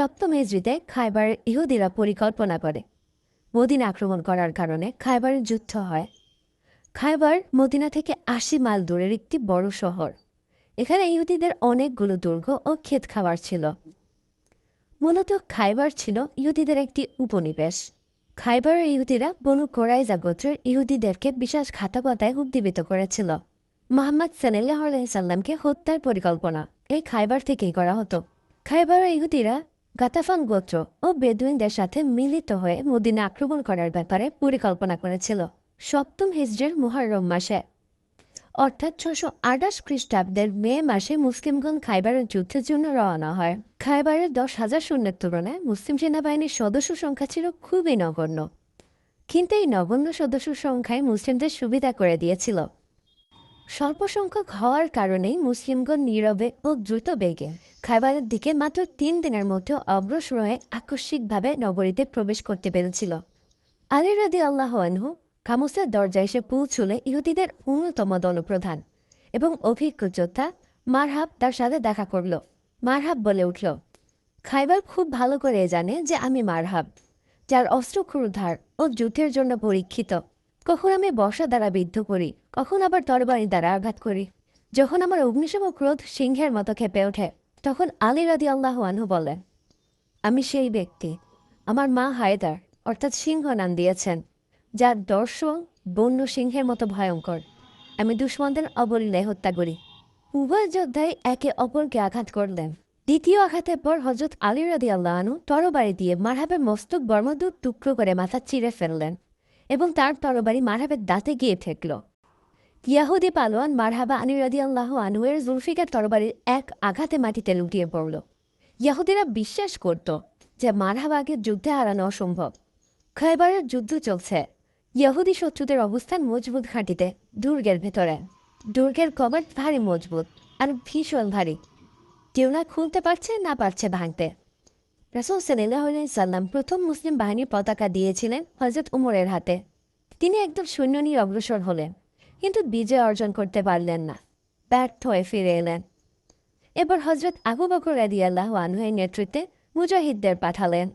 সপ্তম হিজড়িতে খাইবার ইহুদিরা পরিকল্পনা করে। মদিনা আক্রমণ করার কারণে খাইবারের যুদ্ধ হয়। খাইবার মদিনা থেকে আশি মাইল দূরের একটি বড় শহর। এখানে ইহুদিদের অনেকগুলো দুর্গ ও ক্ষেত খাবার ছিল। মূলত খাইবার ছিল ইহুদিদের একটি উপনিবেশ। খাইবারের ইহুদিরা বনু কোরাইজা গোত্রের ইহুদিদেরকে বিশ্বাসঘাতকতায় উদ্দীবিত করেছিল। মোহাম্মদ সাল্লাহ আলাইসাল্লামকে হত্যার পরিকল্পনা এই খাইবার থেকেই করা হতো। খাইবারের ইহুদিরা গাতাফান গোত্র ও বেদুইনদের সাথে মিলিত হয়ে মদিনা আক্রমণ করার ব্যাপারে পরিকল্পনা করেছিল। সপ্তম হিজড়ের মুহররম মাসে, অর্থাৎ ছশো আঠাশ খ্রিস্টাব্দের মে মাসে মুসলিমগণ খাইবারের যুদ্ধের জন্য রওনা হয়। খাইবারের দশ হাজার সৈন্যের তুলনায় মুসলিম সেনাবাহিনীর সদস্য সংখ্যা ছিল খুবই নগণ্য। কিন্তু এই নগণ্য সদস্য সংখ্যায় মুসলিমদের সুবিধা করে দিয়েছিল। স্বল্প সংখ্যক হওয়ার কারণেই মুসলিমগণ নীরবে ও দ্রুত বেগে। খাইবারের দিকে মাত্র তিন দিনের মধ্যে অগ্রসর হয়ে আকস্মিকভাবে নগরীতে প্রবেশ করতে পেরেছিল। আলী রাদি আল্লাহ আনহু খামুসের দরজায় এসে পৌঁছলে ইহুদিদের অন্যতম দলপ্রধান এবং অভিজ্ঞ যোদ্ধা মারহাব তার সাথে দেখা করল। মারহাব বলে উঠল খাইবার খুব ভালো করে জানে যে আমি মারহাব, যার অস্ত্র ক্ষুরধার ও যুদ্ধের জন্য পরীক্ষিত। কখন আমি বর্ষা দ্বারা বিদ্ধ করি, কখন আবার তরবারি দ্বারা আঘাত করি। যখন আমার অগ্নিশম ক্রোধ সিংহের মতো খেপে ওঠে, তখন আলী রাদি আল্লাহ আনহু বলেন আমি সেই ব্যক্তি, আমার মা হায়দার, অর্থাৎ সিংহ নাম দিয়েছেন, যার দর্শন বন্য সিংহের মতো ভয়ঙ্কর। আমি দুশ্মনদের অবলীলায় হত্যা করি। উভয় যোদ্ধাই একে অপরকে আঘাত করলেন। দ্বিতীয় আঘাতের পর হজরত আলী রাদি আল্লাহ আনু তরবারি দিয়ে মারহাবের মস্তক বর্মদূর টুকরো করে মাথা চিরে ফেললেন। এবং তার তরবারি মারহাবের দাঁতে গিয়ে ঠেকল। ইয়াহুদি পালোয়ান মারহাবা আনী রাদি আল্লাহ আনুয়ের জুলফিকার তরবারির এক আঘাতে মাটিতে লুটিয়ে পড়ল। ইয়াহুদিরা বিশ্বাস করত যে মারহাবাকে যুদ্ধে হারানো অসম্ভব। খয়বারের যুদ্ধ চলছে। ইয়াহুদি শত্রুদের অবস্থান মজবুত ঘাঁটিতে, দুর্গের ভেতরে। দুর্গের কবাট ভারী মজবুত আর ভীষণ ভারী। কেউ না খুলতে পারছে, না পারছে ভাঙতে। রাসুল সাল্লাহ সাল্লাম প্রথম মুসলিম বাহিনীর পতাকা দিয়েছিলেন হজরত উমরের হাতে। তিনি একদম সৈন্য নিয়ে অগ্রসর হলেন, কিন্তু বিজয় অর্জন করতে পারলেন না, ব্যর্থ হয়ে ফিরে এলেন। এবার হজরত আবু বকর রাদি আল্লাহ আনহের নেতৃত্বে মুজাহিদদের পাঠালেন।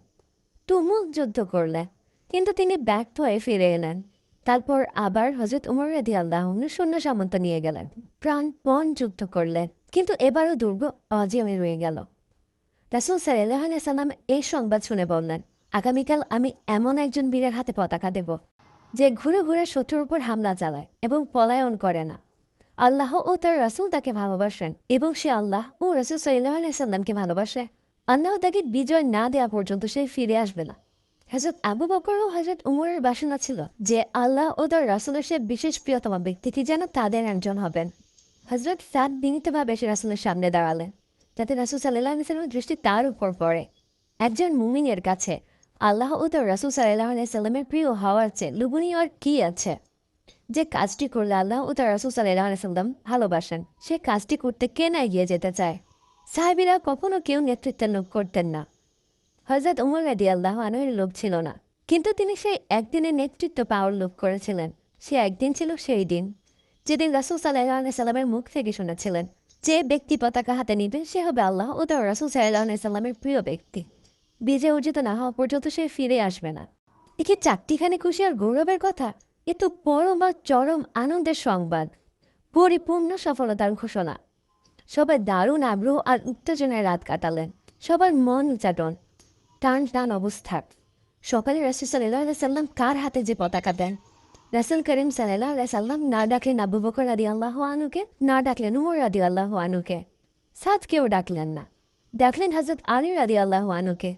তুমুল যুদ্ধ করলেন, কিন্তু তিনি ব্যর্থ হয়ে ফিরে এলেন। তারপর আবার হজরত উমর রাদি আল্লাহ সৈন্য সামন্ত নিয়ে গেলেন, প্রাণপণ যুদ্ধ করলেন, কিন্তু এবারও দুর্গ অজিয়মে রয়ে গেল। রাসুল সাল্লাহ এই সংবাদ শুনে বললেন, আগামীকাল আমি এমন একজন বীরের হাতে পতাকা দেব, যে ঘুরে ঘুরে শত্রুর উপর হামলা চালায় এবং পলায়ন করে না। আল্লাহ ও তার রাসুল তাকে ভালোবাসেন এবং সে আল্লাহ ও রাসুল সাল্লাহ সাল্লামকে ভালোবাসে। আল্লাহ তাকে বিজয় না দেওয়া পর্যন্ত সে ফিরে আসবে না। হজরত আবু বকর ও হজরত উমরের বাসনা ছিল যে আল্লাহ ও তার রাসুলের সে বিশেষ প্রিয়তম ব্যক্তিটি যেন তাদের একজন হবেন। হজরত সাদ বিনীতভাবে সে রাসুলের সামনে দাঁড়ালেন। যাতে রাসুল সাল্লাহ সাল্লামের দৃষ্টি তার উপর পড়ে। একজন মুমিনের কাছে আল্লাহ ও তার রাসুল সাল্লাহ সাল্লামের প্রিয় হওয়ার চেয়ে লুবনীয় আর কি আছে? যে কাজটি করলে আল্লাহ ও তার রাসুল সাল্লাহ সাল্লাম ভালোবাসেন, সে কাজটি করতে কে না এগিয়ে যেতে চায়? সাহেবিরা কখনো কেউ নেতৃত্বের লোক করতেন না। হজরত উমর রাদি আল্লাহ আনহের লোক ছিল না। কিন্তু তিনি সেই একদিনের নেতৃত্ব পাওয়ার লোভ করেছিলেন। সে একদিন ছিল সেই দিন। যেদিন রাসুল সাল্লাহ সাল্লামের মুখ থেকে শুনেছিলেন যে ব্যক্তি পতাকা হাতে নিবে, সে হবে আল্লাহ ও তার রাসুল সাল্লামের প্রিয় ব্যক্তি। বিজয় অর্জিত না হওয়া পর্যন্ত সে ফিরে আসবে না। একে চারটিখানি খুশি আর গৌরবের কথা? এ তো পরম আর চরম আনন্দের সংবাদ। পরিপূর্ণ সফলতার ঘোষণা। সবাই দারুণ আগ্রহ আর উত্তেজনায় রাত কাটালেন। সবার মন উচাটন। টান টান অবস্থা। সকালে রাসুল সাল্লাহ সাল্লাম কার হাতে যে পতাকা দেন? রাসুল করিম সাল্লাহ সাল্লাম না ডাকলেন আবু বকর রাদি আল্লাহ আনুকে না ডাকলেন উমর রাদি আল্লাহ আনুকে সাদ কেউ ডাকলেন না ডাকলেন হজরত আলী রাদি আল্লাহ আনুকে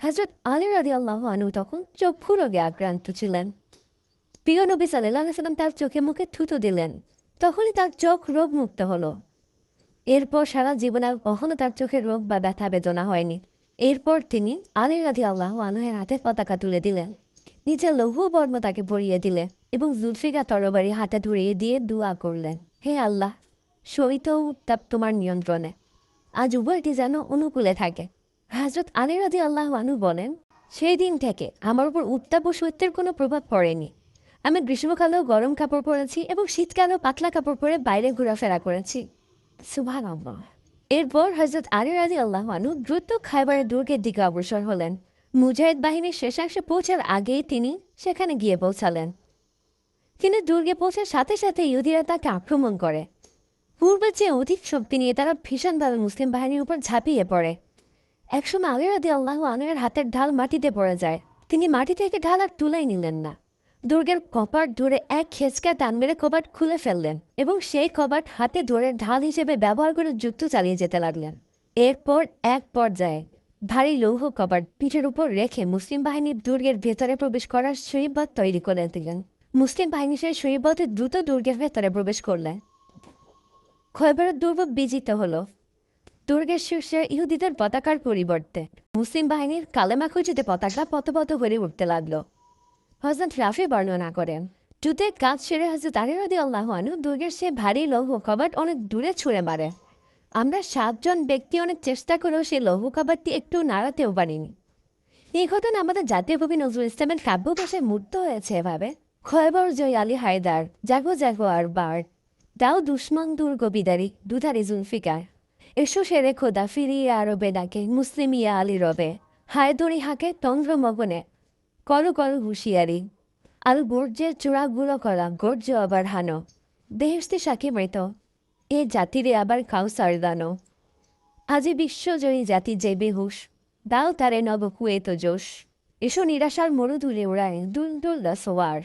হজরত আলী রাদি আল্লাহ আনু তখন চোখ ফুরোগে আক্রান্ত ছিলেন প্রিয় নবী সাল্লাহ সাল্লাম তার চোখে মুখে থুতু দিলেন তখনই তার চোখ রোগমুক্ত হলো এরপর সারা জীবন আর কখনো তার চোখে রোগ বা ব্যথা বেদনা হয়নি এরপর তিনি আলী রাধি আল্লাহ আনহের হাতে পতাকা তুলে দিলেন নিজের লৌহ বর্ম তাকে পরিয়ে দিলে এবং জুলফিকা তরবারি হাতে ধরিয়ে দিয়ে দোয়া করলেন, হে আল্লাহ শৈত উত্তাপ তোমার নিয়ন্ত্রণে। আজ উভয়টি যেন অনুকূলে থাকে। হাজরত আলী আল্লাহ আনু বলেন, সেই দিন থেকে আমার উপর উত্তাপ ও শৈত্যের কোনো প্রভাব পড়েনি। আমি গ্রীষ্মকালেও গরম কাপড় পরেছি এবং শীতকালেও পাতলা কাপড় পরে বাইরে ঘোরাফেরা করেছি। সুভান এরপর হজরত আলী রাজি আল্লাহানু দ্রুত খাইবারের দুর্গের দিকে অগ্রসর হলেন। মুজাহিদ বাহিনীর শেষাংশে পৌঁছার আগেই তিনি সেখানে গিয়ে পৌঁছালেন। কিন্তু দুর্গে পৌঁছার সাথে সাথে ইহুদিরা তাকে আক্রমণ করে। পূর্বের চেয়ে অধিক শক্তি নিয়ে তারা ভীষণভাবে মুসলিম বাহিনীর উপর ঝাঁপিয়ে পড়ে। একসময় আলী রাদি আল্লাহ আনুয়ের হাতের ঢাল মাটিতে পড়ে যায়। তিনি মাটি থেকে ঢাল আর তুলাই নিলেন না। দুর্গের কপাট ধরে এক খেঁচকা টান মেরে কপাট খুলে ফেললেন এবং সেই কপাট হাতে ধরে ঢাল হিসেবে ব্যবহার করে যুদ্ধ চালিয়ে যেতে লাগলেন। এরপর এক পর্যায়ে ভারী লৌহ কপাট পিঠের উপর রেখে মুসলিম বাহিনীর দুর্গের ভেতরে প্রবেশ করার শরীবত তৈরি করে দিলেন মুসলিম বাহিনী সেই শরীবতে দ্রুত দুর্গের ভেতরে প্রবেশ করলেন খয়বরের দুর্গ বিজিত হলো। দুর্গের শীর্ষে ইহুদিদের পতাকার পরিবর্তে মুসলিম বাহিনীর কালেমা খুঁজিতে পতাকা পথপথ হয়ে উঠতে লাগল। হজরত রাফি বর্ণনা করেন যুদ্ধের কাজ সেরে হজরত আলিরদি আল্লাহানু দুর্গের সে ভারী লৌহ কবাট অনেক দূরে ছুঁড়ে মারে। আমরা সাতজন ব্যক্তি অনেক চেষ্টা করেও সেই লৌহ কবাটটি একটু নাড়াতেও পারিনি। এই ঘটনা আমাদের জাতীয় কবি নজরুল ইসলামের কাব্য মূর্ত হয়েছে এভাবে। খয়বর জয় আলী হায়দার, জাগো জাগো আর বার দাও দুশ্মন দুর্গ বিদারি দুধারি জুলফিকার। এসো সেরে খোদা ফিরিয়ে আরবে ডাকে মুসলিম ইয়া আলী রবে। হায়দরি হাকে তন্দ্র মগনে, করো করো হুঁশিয়ারি। আল গর্জের চূড়াগুলো করা, গর্জ আবার হানো। দেহস্তি সাক্ষী মৃত। এ জাতিরে আবার খাও সারদানো? আজি বিশ্বজয়ী জাতি যে বেহুশ, দাও তারে নব কুয়েত জোশ। এসো নিরাশার মরুদুলে ওড়ায় দুল দুল দা সোয়ার।